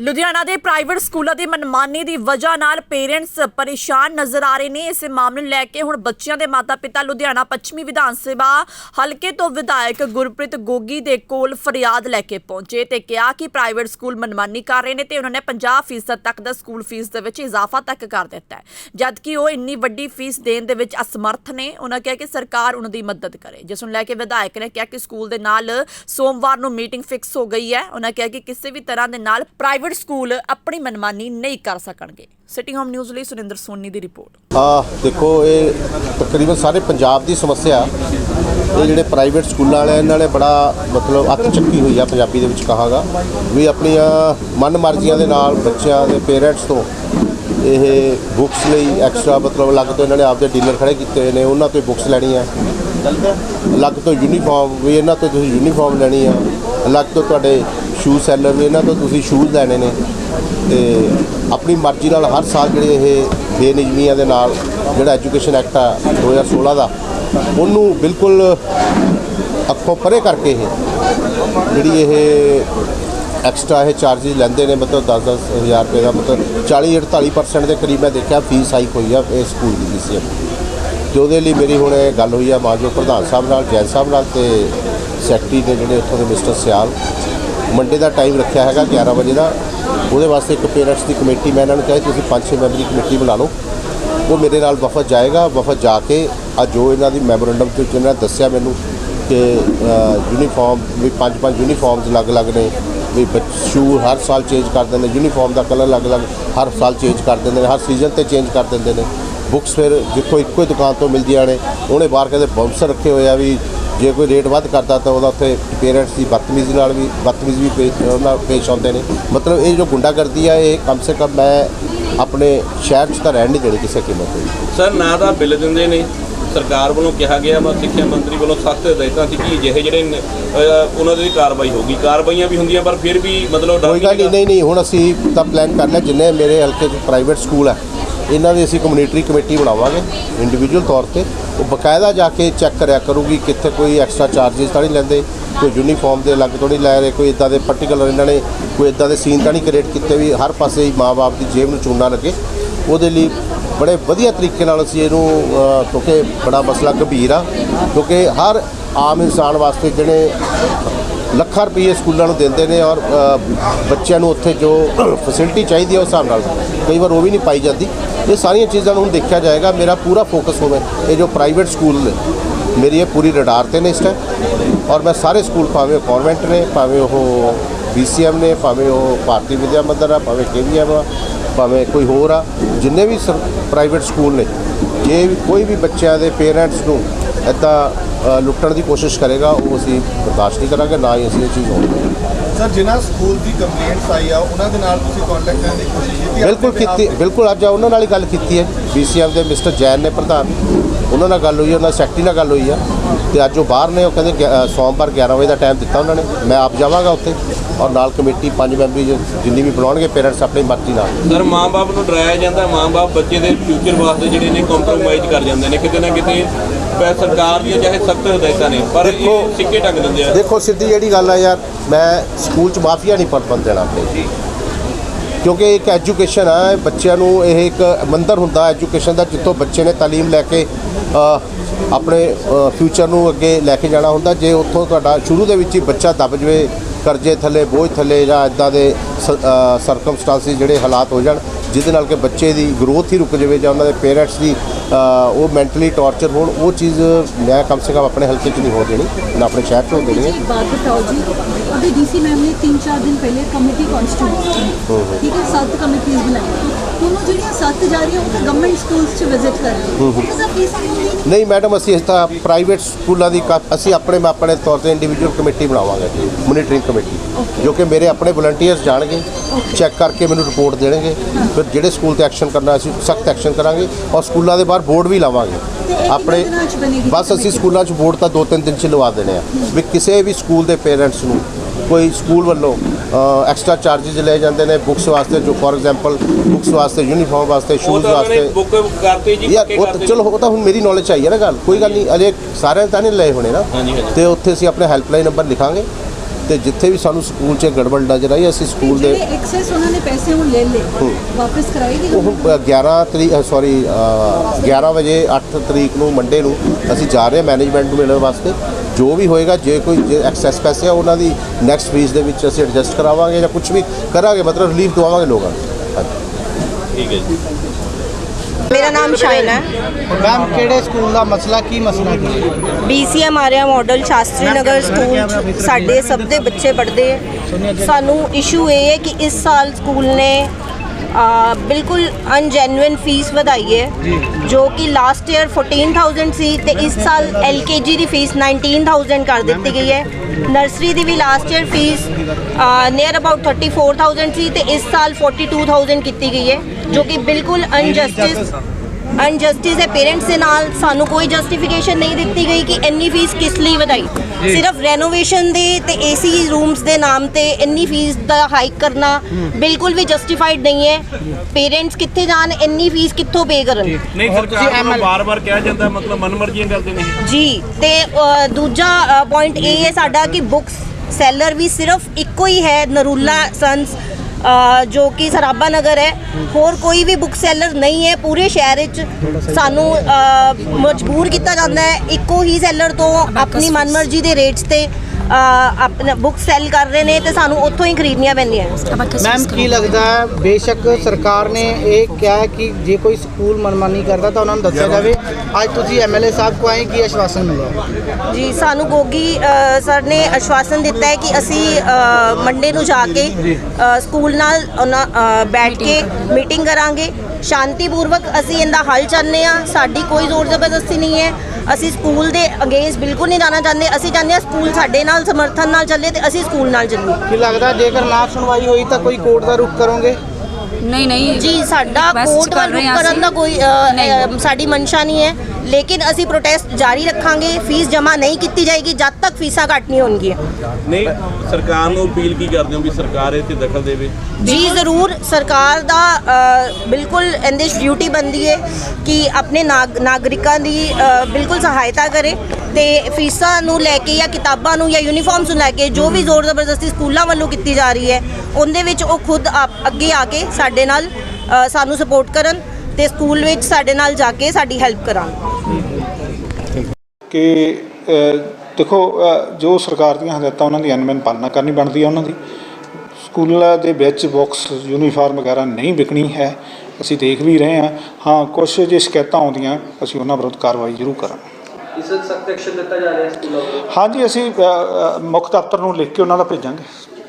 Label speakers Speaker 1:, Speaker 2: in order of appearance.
Speaker 1: ਲੁਧਿਆਣਾ ਦੇ ਪ੍ਰਾਈਵੇਟ ਸਕੂਲਾਂ ਦੀ ਮਨਮਾਨੀ ਦੀ ਵਜ੍ਹਾ ਨਾਲ ਪੇਰੈਂਟਸ ਪਰੇਸ਼ਾਨ ਨਜ਼ਰ ਆ ਰਹੇ ਨੇ। ਇਸ ਮਾਮਲੇ ਨੂੰ ਲੈ ਕੇ ਹੁਣ ਬੱਚਿਆਂ ਦੇ ਮਾਤਾ-ਪਿਤਾ ਲੁਧਿਆਣਾ ਪੱਛਮੀ ਵਿਧਾਨ ਸਭਾ ਹਲਕੇ ਤੋਂ ਵਿਧਾਇਕ ਗੁਰਪ੍ਰੀਤ ਗੋਗੀ ਦੇ ਕੋਲ ਫਰਿਆਦ ਲੈ ਕੇ ਪਹੁੰਚੇ ਤੇ ਕਿਹਾ ਕਿ ਪ੍ਰਾਈਵੇਟ ਸਕੂਲ ਮਨਮਾਨੀ ਕਰ ਰਹੇ ਨੇ ਤੇ ਉਹਨਾਂ ਨੇ 50% ਤੱਕ ਦਾ ਸਕੂਲ ਫੀਸ ਦੇ ਵਿੱਚ ਇਜ਼ਾਫਾ ਤੱਕ ਕਰ ਦਿੱਤਾ ਹੈ। ਜਦਕਿ ਉਹ ਇੰਨੀ ਵੱਡੀ ਫੀਸ ਦੇਣ ਦੇ ਵਿੱਚ ਅਸਮਰਥ ਨੇ, ਉਹਨਾਂ ਕਿਹਾ ਕਿ ਸਰਕਾਰ ਉਹਨਾਂ ਦੀ ਮਦਦ ਕਰੇ। ਜਿਸ ਨੂੰ ਲੈ ਕੇ ਵਿਧਾਇਕ ਨੇ ਕਿਹਾ ਕਿ ਸਕੂਲ ਦੇ ਨਾਲ ਸੋਮਵਾਰ ਨੂੰ ਮੀਟਿੰਗ ਫਿਕਸ ਹੋ ਗਈ ਹੈ। ਉਹਨਾਂ ਕਿਹਾ ਕਿ ਕਿਸੇ ਵੀ ਤਰ੍ਹਾਂ ਦੇ ਨਾਲ ਪ੍ਰਾਈਵੇਟ ਸਕੂਲ ਆਪਣੀ ਮਨਮਾਨੀ ਨਹੀਂ ਕਰ ਸਕਣਗੇ। ਸਿਟੀ ਹੋਮ ਨਿਊਜ਼ ਲਈ ਸੁਰਿੰਦਰ ਸੋਨੀ ਦੀ ਰਿਪੋਰਟ।
Speaker 2: ਆ ਦੇਖੋ, ਇਹ ਤਕਰੀਬਨ ਸਾਰੇ ਪੰਜਾਬ ਦੀ ਸਮੱਸਿਆ। ਇਹ ਜਿਹੜੇ ਪ੍ਰਾਈਵੇਟ ਸਕੂਲਾਂ ਵਾਲੇ ਇਹਨਾਂ ਨੇ ਬੜਾ ਮਤਲਬ ਅੱਤ ਚੱਕੀ ਹੋਈ ਆ ਪੰਜਾਬੀ ਦੇ ਵਿੱਚ ਕਹਾਗਾ। ਵੀ ਆਪਣੀਆਂ ਮਨ ਮਰਜ਼ੀਆਂ ਦੇ ਨਾਲ ਬੱਚਿਆਂ ਦੇ ਪੇਰੈਂਟਸ ਤੋਂ ਇਹ ਬੁੱਕਸ ਲਈ ਐਕਸਟਰਾ ਮਤਲਬ ਅਲੱਗ ਤੋਂ ਇਹਨਾਂ ਨੇ ਆਪਦੇ ਡੀਲਰ ਖੜੇ ਕੀਤੇ ਹੋਏ ਨੇ, ਉਹਨਾਂ ਤੋਂ ਬੁੱਕਸ ਲੈਣੀਆਂ। ਅਲੱਗ ਤੋਂ ਯੂਨੀਫਾਰਮ ਵੀ ਇਹਨਾਂ ਤੋਂ ਤੁਸੀਂ ਯੂਨੀਫਾਰਮ ਲੈਣੀ ਆ। ਅਲੱਗ ਤੋਂ ਤੁਹਾਡੇ ਸ਼ੂ ਸੈਲਰ ਨੇ ਇਹਨਾਂ ਤੋਂ ਤੁਸੀਂ ਸ਼ੂਜ਼ ਲੈਣੇ ਨੇ ਤੇ ਆਪਣੀ ਮਰਜ਼ੀ ਨਾਲ ਹਰ ਸਾਲ ਜਿਹੜੇ ਇਹ ਬੇਨਿਯਮੀਆਂ ਦੇ ਨਾਲ ਜਿਹੜਾ ਐਜੂਕੇਸ਼ਨ ਐਕਟ ਆ 2016 ਦਾ, ਉਹਨੂੰ ਬਿਲਕੁਲ ਅੱਖੋਂ ਪਰੇ ਕਰਕੇ ਇਹ ਜਿਹੜੀ ਇਹ ਐਕਸਟਰਾ ਇਹ ਚਾਰजेस ਲੈਂਦੇ ਨੇ, ਮਤਲਬ 10-10 ਹਜ਼ਾਰ ਰੁਪਏ ਦਾ, ਮਤਲਬ 40-48% ਦੇ ਕਰੀਬ ਮੈਂ ਦੇਖਿਆ ਫੀਸ ਹਾਈਕ ਹੋਈ ਆ ਇਹ ਸਕੂਲ ਦੀ ਫੀਸ ਤੇ ਉਹਦੇ ਲਈ ਮੇਰੀ ਹੁਣ ਇਹ ਗੱਲ ਹੋਈ ਆ ਮਾਨਯੋਗ ਪ੍ਰਧਾਨ ਸਾਹਿਬ ਨਾਲ, ਜੈਨ ਸਾਹਿਬ ਨਾਲ ਤੇ ਸੈਕਟਰੀ ਨੇ ਜਿਹੜੇ ਉੱਥੋਂ ਦੇ ਮਿਸਟਰ ਸਿਆਲ। ਮੰਡੇ ਦਾ ਟਾਈਮ ਰੱਖਿਆ ਹੈਗਾ 11 ਵਜੇ ਦਾ। ਉਹਦੇ ਵਾਸਤੇ ਇੱਕ ਪੇਰੈਂਟਸ ਦੀ ਕਮੇਟੀ, ਮੈਂ ਇਹਨਾਂ ਨੂੰ ਕਿਹਾ ਸੀ ਤੁਸੀਂ 5-6 ਮੈਂਬਰੀ ਕਮੇਟੀ ਬਣਾ ਲਓ। ਉਹ ਮੇਰੇ ਨਾਲ ਵਫਦ ਜਾਏਗਾ, ਵਫਦ ਜਾ ਕੇ ਆ ਜੋ ਇਹਨਾਂ ਦੀ ਮੈਮੋਰੰਡਮ ਚ ਇਹਨਾਂ ਨੇ ਦੱਸਿਆ ਮੈਨੂੰ ਕਿ ਯੂਨੀਫਾਰਮ ਵੀ ਪੰਜ ਪੰਜ ਯੂਨੀਫਾਰਮਸ ਅਲੱਗ-ਅਲੱਗ ਨੇ, ਵੀ ਸ਼ੂ ਹਰ ਸਾਲ ਚੇਂਜ ਕਰ ਦਿੰਦੇ ਯੂਨੀਫਾਰਮ ਦਾ ਕਲਰ ਅਲੱਗ-ਅਲੱਗ ਹਰ ਸਾਲ ਚੇਂਜ ਕਰ ਦਿੰਦੇ ਨੇ, ਹਰ ਸੀਜ਼ਨ ਤੇ ਚੇਂਜ ਕਰ ਦਿੰਦੇ ਨੇ। ਬੁੱਕਸ ਫਿਰ ਜਿੱਥੋਂ ਇੱਕੋ ਹੀ ਦੁਕਾਨ ਤੋਂ ਮਿਲਦੀਆਂ ਨੇ। ਉਹਨੇ ਬਾਹਰ ਕਹਿੰਦੇ ਬਾਉਂਸਰ ਰੱਖੇ ਹੋਏ ਆ ਵੀ ਜੇ ਕੋਈ ਰੇਟ ਵੱਧ ਕਰਦਾ ਤਾਂ ਉਹਦਾ ਉੱਥੇ ਪੇਰੈਂਟਸ ਦੀ ਬਦਤਮੀਜ਼ੀ ਨਾਲ ਵੀ ਬਦਤਮੀਜ਼ੀ ਵੀ ਪੇਸ਼ ਉਹਨਾਂ ਪੇਸ਼ ਆਉਂਦੇ ਨੇ। ਮਤਲਬ ਇਹ ਜੋ ਗੁੰਡਾਗਰਦੀ ਆ ਇਹ ਕਮ ਸੇ ਕਮ ਮੈਂ ਆਪਣੇ ਸ਼ਹਿਰ 'ਚ ਤਾਂ ਰਹਿਣ ਨਹੀਂ ਦੇਣੀ ਕਿਸੇ ਕੀਮਤ ਤੇ।
Speaker 3: ਸਰ ਨਾ ਦਾ ਬਿੱਲ ਦਿੰਦੇ ਨੇ। ਸਰਕਾਰ ਵੱਲੋਂ ਕਿਹਾ ਗਿਆ ਵਾ ਸਿੱਖਿਆ ਮੰਤਰੀ ਵੱਲੋਂ ਸਖਤ ਹਦਾਇਤਾਂ ਸੀ ਕਿ ਜਿਹੇ ਜਿਹੜੇ ਨ- ਅਹ ਉਹਨਾਂ ਦੀ ਕਾਰਵਾਈ ਹੋਗੀ ਕਾਰਵਾਈਆਂ ਵੀ ਹੁੰਦੀਆਂ ਪਰ ਫਿਰ ਵੀ ਮਤਲਬ ਡਰ
Speaker 2: ਕੋਈ ਗੱਲ ਨਹੀਂ ਨਹੀਂ ਨਹੀਂ ਹੁਣ ਅਸੀਂ ਤਾਂ ਪਲਾਨ ਕਰ ਲਿਆ। ਜਿੰਨੇ ਮੇਰੇ ਹਲਕੇ 'ਚ ਪ੍ਰਾਈਵੇਟ ਸਕੂਲ ਹੈ ਇਹਨਾਂ ਦੀ ਅਸੀਂ ਕਮਿਊਨਿਟੀ ਕਮੇਟੀ ਬਣਾਵਾਂਗੇ ਇੰਡੀਵਿਜੂਅਲ ਤੌਰ ਤੇ। ਉਹ ਬਕਾਇਦਾ ਜਾ ਕੇ ਚੈੱਕ ਕਰਿਆ ਕਰੂਗੀ ਕਿੱਥੇ ਕੋਈ ਐਕਸਟਰਾ ਚਾਰजेस ਤਾਂ ਨਹੀਂ ਲੈਂਦੇ, ਕੋਈ ਯੂਨੀਫਾਰਮ ਦੇ ਅਲੱਗ ਤੋਂ ਨਹੀਂ ਲੈ ਰਹੇ, ਕੋਈ ਇਦਾਂ ਦੇ ਪਾਰਟਿਕੂਲਰ ਇਹਨਾਂ ਨੇ, ਕੋਈ ਇਦਾਂ ਦੇ ਸੀਨ ਤਾਂ ਨਹੀਂ ਕ੍ਰੀਏਟ ਕੀਤੇ ਵੀ ਹਰ ਪਾਸੇ ਹੀ ਮਾਪੇ ਦੀ ਜੇਬ ਨੂੰ ਚੂਨਾ ਲੱਗੇ। ਉਹਦੇ ਲਈ ਬੜੇ ਵਧੀਆ ਤਰੀਕੇ ਨਾਲ ਅਸੀਂ ਇਹਨੂੰ ਕਿਉਂਕਿ ਬੜਾ ਮਸਲਾ ਗੰਭੀਰ ਆ, ਕਿਉਂਕਿ ਹਰ ਆਮ ਇਨਸਾਨ ਵਾਸਤੇ ਜਿਹੜੇ ਲੱਖਾਂ ਰੁਪਏ ਸਕੂਲਾਂ ਨੂੰ ਦਿੰਦੇ ਨੇ ਔਰ ਬੱਚਿਆਂ ਨੂੰ ਉੱਥੇ ਜੋ ਫੈਸਿਲਿਟੀ ਚਾਹੀਦੀ ਹੈ ਉਸ ਹਿਸਾਬ ਨਾਲ। ਕਈ ਵਾਰ ਉਹ ਵੀ ਨਹੀਂ ਪਾਈ ਜਾਂਦੀ। ਇਹ ਸਾਰੀਆਂ ਚੀਜ਼ਾਂ ਨੂੰ ਹੁਣ ਦੇਖਿਆ ਜਾਏਗਾ, ਮੇਰਾ ਪੂਰਾ ਫੋਕਸ ਹੋਵੇ। ਇਹ ਜੋ ਪ੍ਰਾਈਵੇਟ ਸਕੂਲ ਨੇ, ਮੇਰੀ ਇਹ ਪੂਰੀ ਰਡਾਰ ਤੇ ਨੇ ਇਸ ਟਾਈਮ ਔਰ ਮੈਂ ਸਾਰੇ ਸਕੂਲ, ਭਾਵੇਂ ਉਹ ਕਨਵੈਂਟ ਨੇ, ਭਾਵੇਂ ਉਹ ਬੀਸੀਐਮ ਨੇ, ਭਾਵੇਂ ਉਹ ਭਾਰਤੀ ਵਿਦਿਆ ਮੰਦਰ ਆ, ਭਾਵੇਂ ਕੇਵੀਐਮ ਆ, ਭਾਵੇਂ ਕੋਈ ਹੋਰ ਆ, ਜਿੰਨੇ ਵੀ ਪ੍ਰਾਈਵੇਟ ਸਕੂਲ ਨੇ, ਜੇ ਵੀ ਕੋਈ ਵੀ ਬੱਚਿਆਂ ਦੇ ਪੇਰੈਂਟਸ ਨੂੰ ਇੱਦਾਂ ਲੁੱਟਣ ਦੀ ਕੋਸ਼ਿਸ਼ ਕਰੇਗਾ ਉਹ ਅਸੀਂ ਬਰਦਾਸ਼ਤ ਨਹੀਂ ਕਰਾਂਗੇ ਨਾ ਹੀ ਅਸੀਂ ਇਹ ਚੀਜ਼ ਹੋਣ
Speaker 4: ਸਰ ਜਿਨ੍ਹਾਂ ਸਕੂਲ ਦੀ ਕੰਪਲੇਂਟਸ ਆਈ ਆ ਉਹਨਾਂ ਦੇ ਨਾਲ ਤੁਸੀਂ ਕੰਟੈਕਟ ਕਰਨ ਦੀ ਕੋਸ਼ਿਸ਼ ਕੀਤੀ
Speaker 2: ਬਿਲਕੁਲ ਕੀਤੀ ਬਿਲਕੁਲ ਅੱਜ ਉਹਨਾਂ ਨਾਲ ਹੀ ਗੱਲ ਕੀਤੀ ਹੈ। ਬੀਸੀਐਮ ਦੇ ਮਿਸਟਰ ਜੈਨ ਨੇ ਪ੍ਰਧਾਨ ਉਹਨਾਂ ਨਾਲ ਗੱਲ ਹੋਈ ਉਹਨਾਂ ਸੈਕਟਰੀ ਨਾਲ ਗੱਲ ਹੋਈ ਆ ਤੇ ਅੱਜ ਉਹ ਬਾਹਰ ਨੇ ਉਹ ਕਹਿੰਦੇ ਸੋਮਵਾਰ 11 ਵਜੇ ਦਾ ਟਾਈਮ ਦਿੱਤਾ ਉਹਨਾਂ ਨੇ। ਮੈਂ ਆਪ ਜਾਵਾਂਗਾ ਉੱਥੇ। ਔਰ ਨਾਲ ਕਮੇਟੀ ਪੰਜ ਮੈਂਬਰੀ ਜੋ- ਜਿੰਨੀ ਵੀ ਬਣਾਉਣਗੇ ਪੇਰੈਂਟਸ ਆਪਣੀ ਮਰਜ਼ੀ ਨਾਲ।
Speaker 3: ਸਰ ਮਾਂ-ਬਾਪ ਨੂੰ ਡਰਾਇਆ ਜਾਂਦਾ ਮਾਂ-ਬਾਪ ਬੱਚੇ ਦੇ ਫਿਊਚਰ ਵਾਸਤੇ ਜਿਹੜੇ ਨੇ ਕੰਪਰੋਮਾਈਜ਼ ਕਰ ਜਾਂਦੇ ਨੇ ਕਿਤੇ ਨਾ ਕਿਤੇ ਪੈ ਸਰਕਾਰ ਦੀਆਂ ਚਾਹੇ ਸਖਤ ਹਦਾਇਤਾਂ ਨੇ ਪਰ ਇਹ
Speaker 2: ਦੇਖੋ-
Speaker 3: ਸਿੱਕੇ ਟੰਗ ਦਿੰਦੇ ਆ।
Speaker 2: ਦੇਖੋ ਸਿੱਧੀ ਜਿਹੜੀ ਗੱਲ ਆ ਯਾਰ ਮੈਂ ਸਕੂਲ 'ਚ ਮਾਫੀਆ ਨਹੀਂ ਪਰਪੰਦ ਦੇਣਾ ਆਪਣੇ। ਕਿਉਂਕਿ ਇੱਕ ਐਜੂਕੇਸ਼ਨ ਆ ਬੱਚਿਆਂ ਨੂੰ ਇਹ ਇੱਕ ਮੰਦਰ ਹੁੰਦਾ ਐਜੂਕੇਸ਼ਨ ਦਾ ਜਿੱਥੋਂ ਬੱਚੇ ਨੇ ਤਾਲੀਮ ਲੈ ਕੇ ਅ, ਆਪਣੇ ਫਿਊਚਰ ਨੂੰ ਅੱਗੇ ਲੈ ਕੇ ਜਾਣਾ ਹੁੰਦਾ। ਜੇ ਉੱਥੋਂ ਤੁਹਾਡਾ ਸ਼ੁਰੂ ਦੇ ਵਿੱਚ ਹੀ ਬੱਚਾ ਦਬ ਜਵੇ ਕਰਜ਼ੇ ਥੱਲੇ ਬੋਝ ਥੱਲੇ ਜਾਂ ਇਦਾਂ ਦੇ ਸਰਕਮਸਟੈਂਸਿਸ ਜਿਹੜੇ ਹਾਲਾਤ ਹੋ ਜਾਣ ਜਿਹਦੇ ਨਾਲ ਕਿ ਬੱਚੇ ਦੀ ਗਰੋਥ ਹੀ ਰੁਕ ਜਾਵੇ ਜਾਂ ਉਹਨਾਂ ਦੇ ਪੇਰੈਂਟਸ ਦੀ ਉਹ ਮੈਂਟਲੀ ਟੌਰਚਰ ਹੋਣ ਉਹ ਚੀਜ਼ ਮੈਂ ਕਮ ਸੇ ਕਮ ਆਪਣੇ ਹਲਕੇ 'ਚ ਨਹੀਂ ਹੋ ਦੇਣੀ ਨਾ ਆਪਣੇ ਸ਼ਹਿਰ 'ਚ ਹੋ। ਦੇਣੀ
Speaker 5: ਬਾਤ ਬਤਾਓ ਜੀ ਅਭੀ ਡੀਸੀ ਮੈਮ ਨੇ 3-4 ਦਿਨ ਪਹਿਲੇ ਕਮੇਟੀ ਕਨਸਟੀਟਿਊਟ ਕੀਤੀ। ਠੀਕ ਹੈ ਸੱਤ ਕਮੇਟੀਆਂ ਬਣਾਈਆਂ ਦੋਨੋਂ ਜਿਹੜੀਆਂ ਸੱਤ ਜਾ ਰਹੀਆਂ ਉਹ ਤਾਂ ਗਵਰਨਮੈਂਟ ਸਕੂਲਸ 'ਚ ਵਿਜ਼ਿਟ ਕਰ ਨਹੀਂ
Speaker 2: ਮੈਡਮ ਅਸੀਂ ਇਸ ਤਾਂ ਪ੍ਰਾਈਵੇਟ ਸਕੂਲਾਂ ਦੀ ਅਸੀਂ ਆਪਣੇ ਆਪਣੇ ਤੌਰ ਤੇ ਇੰਡੀਵਿਜੂਅਲ ਕਮੇਟੀ ਬਣਾਵਾਂਗੇ ਮੋਨੀਟਰਿੰਗ ਕਮੇਟੀ ਜੋ ਕਿ ਮੇਰੇ ਆਪਣੇ ਵਲੰਟੀਅਰਸ ਜਾਣਗੇ। ਚੈੱਕ ਕਰਕੇ ਮੈਨੂੰ ਰਿਪੋਰਟ ਦੇਣਗੇ। ਫਿਰ ਜਿਹੜੇ ਸਕੂਲ ਤੇ ਐਕਸ਼ਨ ਕਰਨਾ ਅਸੀਂ ਸਖਤ ਐਕਸ਼ਨ ਕਰਾਂਗੇ ਔਰ ਸਕੂਲਾਂ ਦੇ ਬਾਹਰ ਬੋਰਡ ਵੀ ਲਾਵਾਂਗੇ। ਆਪਣੇ ਬਸ ਅਸੀਂ? ਸਕੂਲਾਂ 'ਚ ਬੋਰਡ ਤਾਂ ਦੋ ਤਿੰਨ ਦਿਨ 'ਚ ਲਵਾ ਦੇਣੇ ਆ। ਵੀ ਕਿਸੇ ਵੀ ਸਕੂਲ ਦੇ ਪੇਰੈਂਟਸ ਨੂੰ ਕੋਈ ਸਕੂਲ ਵੱਲੋਂ ਐਕਸਟਰਾ ਚਾਰजेस ਲਏ ਜਾਂਦੇ ਨੇ ਬੁੱਕਸ ਵਾਸਤੇ ਜੋ ਫੋਰ ਐਗਜ਼ਾਮਪਲ ਬੁੱਕਸ ਵਾਸਤੇ ਯੂਨੀਫਾਰਮ ਵਾਸਤੇ ਸ਼ੂਜ਼ ਵਾਸਤੇ।
Speaker 3: ਬੁੱਕ ਕਰਤੇ ਜੀ
Speaker 2: ਯਾਰ
Speaker 3: ਪੱਕੇ
Speaker 2: ਉਹ ਚਲੋ ਉਹ ਤਾਂ ਹੁਣ ਮੇਰੀ ਨੌਲੇਜ ਆਈ ਹੈ ਨਾ ਗੱਲ। ਕੋਈ ਗੱਲ ਨਹੀਂ ਅਜੇ ਸਾਰਿਆਂ ਨੇ ਤਾਂ ਨਹੀਂ ਲਏ ਹੋਣੇ ਨਾ। ਤੇ ਉੱਥੇ ਅਸੀਂ ਆਪਣੇ ਹੈਲਪਲਾਈਨ ਨੰਬਰ ਲਿਖਾਂਗੇ। ਤੇ ਜਿੱਥੇ ਵੀ ਸਾਨੂੰ ਸਕੂਲ 'ਚ ਗੜਬੜ ਨਜ਼ਰ ਆਈ ਅਸੀਂ ਸਕੂਲ ਦੇ
Speaker 5: ਐਕਸੈਸ ਉਹਨਾਂ ਨੇ ਪੈਸੇ ਹੁਣ ਲੈ ਲਏ। ਵਾਪਸ ਕਰਾਏਗੀ
Speaker 2: ਉਹ 11 ਤਰੀਕ ਸੌਰੀ 11 ਵਜੇ 8 ਤਰੀਕ ਨੂੰ ਮੰਡੇ ਨੂੰ ਅਸੀਂ ਜਾ ਰਹੇ ਹਾਂ ਮੈਨੇਜਮੈਂਟ ਨੂੰ ਮਿਲਣ ਵਾਸਤੇ। ਜੋ ਵੀ ਹੋਏਗਾ ਜੇ ਕੋਈ ਜੇ ਐਕਸੈਸ ਪੈਸੇ ਆ ਉਹਨਾਂ ਦੀ ਨੈਕਸਟ ਫੀਸ ਦੇ ਵਿੱਚ ਅਸੀਂ ਐਡਜਸਟ ਕਰਾਵਾਂਗੇ ਜਾਂ ਕੁਝ ਵੀ ਕਰਾਂਗੇ ਮਤਲਬ ਰਿਲੀਫ ਦਵਾਵਾਂਗੇ ਲੋਕਾਂ ਨੂੰ।
Speaker 3: ਠੀਕ ਹੈ ਜੀ।
Speaker 6: ਮੇਰਾ ਨਾਮ ਸ਼ਾਇਨਾ। ਹੈ
Speaker 7: ਮੈਮ ਕਿਹੜੇ ਸਕੂਲ ਦਾ ਮਸਲਾ ਕੀ ਮਸਲਾ ਕੀ ਹੈ
Speaker 6: BCM Arya model Shastri Nagar school 'ਚ ਸਾਡੇ ਸਭ ਦੇ ਬੱਚੇ ਪੜ੍ਹਦੇ ਹੈ ਸਾਨੂੰ ਇਸ਼ੂ ਇਹ ਹੈ ਕਿ ਇਸ ਸਾਲ ਸਕੂਲ ਨੇ ਅ, ਬਿਲਕੁਲ ਅਨਜੈਨੂਇਨ ਫੀਸ ਵਧਾਈ ਹੈ ਜੋ। ਕਿ ਲਾਸਟ ਈਅਰ 14000 ਸੀ ਤੇ ਇਸ ਸਾਲ ਐਲਕੇਜੀ ਦੀ ਫੀਸ 19000 ਕਰ ਦਿੱਤੀ ਗਈ ਹੈ। ਨਰਸਰੀ ਦੀ ਵੀ last year fees near about 34000 ਸੀ ਤੇ ਇਸ ਸਾਲ 42000 ਕੀਤੀ ਗਈ ਹੈ। ਜੋ ਕਿ ਬਿਲਕੁਲ ਅਨਜਸਟਿਸ ਅਨਜਸਟਿਸ ਹੈ ਪੇਰੈਂਟਸ ਦੇ ਨਾਲ ਸਾਨੂੰ ਕੋਈ ਜਸਟੀਫਿਕੇਸ਼ਨ ਨਹੀਂ ਦਿੱਤੀ ਗਈ ਕਿ ਇੰਨੀ ਫੀਸ ਕਿਸ ਲਈ ਵਧਾਈ। ਸਿਰਫ ਰੈਨੋਵੇਸ਼ਨ ਦੇ ਤੇ ਏਸੀ ਰੂਮਸ ਦੇ ਨਾਮ ਤੇ ਇੰਨੀ ਫੀਸ ਦਾ ਹਾਈਕ ਕਰਨਾ ਬਿਲਕੁਲ ਵੀ ਜਸਟੀਫਾਈਡ ਨਹੀਂ ਹੈ। ਪੇਰੈਂਟਸ ਕਿੱਥੇ ਜਾਣ ਇੰਨੀ ਫੀਸ ਕਿੱਥੋਂ ਪੇ ਕਰਨ?
Speaker 3: ਨਹੀਂ ਸਰਕਾਰ ਵੱਲੋਂ ਬਾਰ-ਬਾਰ ਕਿਹਾ ਜਾਂਦਾ ਮਤਲਬ ਮਨਮਰਜ਼ੀਆਂ ਕਰਦੇ ਨੇ
Speaker 6: ਜੀ ਤੇ ਦੂਜਾ ਪੁਆਇੰਟ ਇਹ ਹੈ ਸਾਡਾ ਕਿ ਬੁੱਕਸ ਸੈਲਰ ਵੀ ਸਿਰਫ ਇੱਕੋ ਹੀ ਹੈ ਨਰੂਲਾ ਸੰਸ ਜੋ ਕਿ ਸਰਾਬਾ ਨਗਰ ਹੈ। ਹੋਰ ਕੋਈ ਵੀ ਬੁੱਕ ਸੈਲਰ ਨਹੀਂ ਹੈ। ਪੂਰੇ ਸ਼ਹਿਰ ਵਿੱਚ ਸਾਨੂੰ ਮਜਬੂਰ ਕੀਤਾ ਜਾਂਦਾ ਹੈ। ਇੱਕੋ ਹੀ ਸੈਲਰ ਤੋਂ ਆਪਣੀ ਮਨਮਰਜ਼ੀ ਦੇ ਰੇਟਸ ਤੇ ਆਪਣਾ ਬੁੱਕ ਸੈਲ ਕਰ ਰਹੇ ਨੇ ਤੇ ਸਾਨੂੰ ਉੱਥੋਂ ਹੀ ਖਰੀਦਣੀਆਂ ਪੈਂਦੀਆਂ।
Speaker 7: ਮੈਮ ਕੀ ਲੱਗਦਾ ਹੈ ਬੇਸ਼ੱਕ ਸਰਕਾਰ ਨੇ ਇਹ ਕਿਹਾ ਹੈ ਕਿ ਜੇ ਕੋਈ ਸਕੂਲ ਮਨਮਾਨੀ ਕਰਦਾ ਤਾਂ ਉਹਨਾਂ ਨੂੰ ਦੱਸਿਆ ਜਾਵੇ। ਅੱਜ ਤੁਸੀਂ ਐਮਐਲਏ ਸਾਹਿਬ ਕੋ ਆਏ ਕੀ ਆਸ਼ਵਾਸਨ ਮਿਲਿਆ?
Speaker 6: ਜੀ ਸਾਨੂੰ ਗੋਗੀ ਅ, ਸਰ ਨੇ ਆਸ਼ਵਾਸਨ ਦਿੱਤਾ ਹੈ ਕਿ ਅਸੀਂ ਅ, ਮੰਡੇ ਨੂੰ ਜਾ ਕੇ ਅ, ਸਕੂਲ ਨਾਲ ਉਹਨਾਂ, ਅ, ਬੈਠ ਕੇ ਮੀਟਿੰਗ ਕਰਾਂਗੇ। ਸ਼ਾਂਤੀਪੂਰਵਕ ਅਸੀਂ ਇਹਦਾ ਹੱਲ ਚਾਹੁੰਦੇ ਆ ਸਾਡੀ ਕੋਈ ਜ਼ੋਰ ਜ਼ਬਰਦਸਤੀ ਨਹੀਂ ਹੈ। ਅਸੀਂ ਸਕੂਲ ਦੇ ਅਗੇਂਸਟ ਬਿਲਕੁਲ ਨਹੀਂ ਜਾਣਾ ਚਾਹੁੰਦੇ। ਅਸੀਂ ਚਾਹੁੰਦੇ ਹਾਂ ਸਕੂਲ ਸਾਡੇ ਨਾਲ ਸਮਰਥਨ ਨਾਲ ਚੱਲੇ ਤੇ ਅਸੀਂ ਸਕੂਲ ਨਾਲ ਚੱਲੀਏ।
Speaker 7: ਕੀ ਲੱਗਦਾ ਜੇਕਰ ਨਾ ਸੁਣਵਾਈ ਹੋਈ ਤਾਂ ਕੋਈ ਕੋਰਟ ਦਾ ਰੁਖ ਕਰੋਗੇ?
Speaker 8: ਨਹੀਂ ਨਹੀਂ।
Speaker 6: ਜੀ ਸਾਡਾ ਕੋਰਟ
Speaker 8: ਕਰ
Speaker 6: ਵੱਲ ਰੁਖ ਕਰਨ। ਦਾ ਕੋਈ ਸਾਡੀ ਮਨਸ਼ਾ ਨਹੀਂ ਹੈ। ਲੇਕਿਨ ਅਸੀਂ ਪ੍ਰੋਟੈਸਟ ਜਾਰੀ ਰੱਖਾਂਗੇ ਫੀਸ ਜਮ੍ਹਾਂ ਨਹੀਂ ਕੀਤੀ ਜਾਏਗੀ ਜਦ ਤੱਕ ਫੀਸਾਂ ਘੱਟ ਨਹੀਂ ਹੋਣਗੀਆਂ।
Speaker 3: ਨਹੀਂ ਸਰਕਾਰ ਨੂੰ ਅਪੀਲ ਕੀ ਕਰਦੇ ਹੋ ਵੀ ਸਰਕਾਰ ਇਹ ਤੇ ਦਖਲ ਦੇਵੇ?
Speaker 6: ਜੀ ਜ਼ਰੂਰ ਸਰਕਾਰ ਦਾ ਅ, ਬਿਲਕੁਲ ਇਹਦੇ ਡਿਊਟੀ ਬਣਦੀ ਹੈ ਕਿ ਆਪਣੇ ਨਾਗ- ਨਾਗਰਿਕਾਂ ਦੀ ਅ, ਬਿਲਕੁਲ ਸਹਾਇਤਾ ਕਰੇ ਤੇ ਫੀਸਾਂ ਨੂੰ ਲੈ ਕੇ ਜਾਂ ਕਿਤਾਬਾਂ ਨੂੰ ਜਾਂ ਯੂਨੀਫਾਰਮਸ ਨੂੰ ਲੈ ਕੇ ਜੋ ਵੀ ਜ਼ੋਰ ਜ਼ਬਰਦਸਤੀ ਸਕੂਲਾਂ ਵੱਲੋਂ ਕੀਤੀ ਜਾ ਰਹੀ ਹੈ ਉਹਦੇ ਵਿੱਚ ਉਹ ਖੁਦ ਆਪ- ਅੱਗੇ ਆ ਕੇ ਸਾਡੇ ਨਾਲ ਅ, ਸਾਨੂੰ ਸਪੋਰਟ ਕਰਨ ਤੇ ਸਕੂਲ ਵਿੱਚ ਸਾਡੇ ਨਾਲ ਜਾ ਕੇ ਸਾਡੀ ਹੈਲਪ ਕਰਾਉਣ।
Speaker 9: ਕਿ ਦੇਖੋ ਜੋ ਸਰਕਾਰ ਦੀਆਂ ਹਦਾਇਤਾਂ ਉਹਨਾਂ ਦੀ ਅਨਮਨ ਪਾਲਣਾ ਕਰਨੀ ਬਣਦੀ ਹੈ ਉਹਨਾਂ ਦੀ। ਸਕੂਲਾਂ ਦੇ ਵਿੱਚ ਬਾਕਸ ਯੂਨੀਫਾਰਮ ਵਗੈਰਾ ਨਹੀਂ ਵਿਕਣੀ ਹੈ। ਅਸੀਂ ਦੇਖ ਵੀ ਰਹੇ ਹਾਂ। ਹਾਂ ਕੁਝ ਜੇ ਸ਼ਿਕਾਇਤਾਂ ਆਉਂਦੀਆਂ ਅਸੀਂ ਉਹਨਾਂ ਵਿਰੁੱਧ ਕਾਰਵਾਈ ਜ਼ਰੂਰ ਕਰਾਂਗੇ।
Speaker 10: ਇਸ ਸਖਤ ਐਕਸ਼ਨ ਦਿੱਤਾ ਜਾ ਰਿਹਾ ਸਕੂਲਾਂ
Speaker 9: ਹਾਂਜੀ ਅਸੀਂ ਮੁੱਖ ਦਫ਼ਤਰ ਨੂੰ ਲਿਖ ਕੇ ਉਹਨਾਂ ਦਾ ਭੇਜਾਂਗੇ।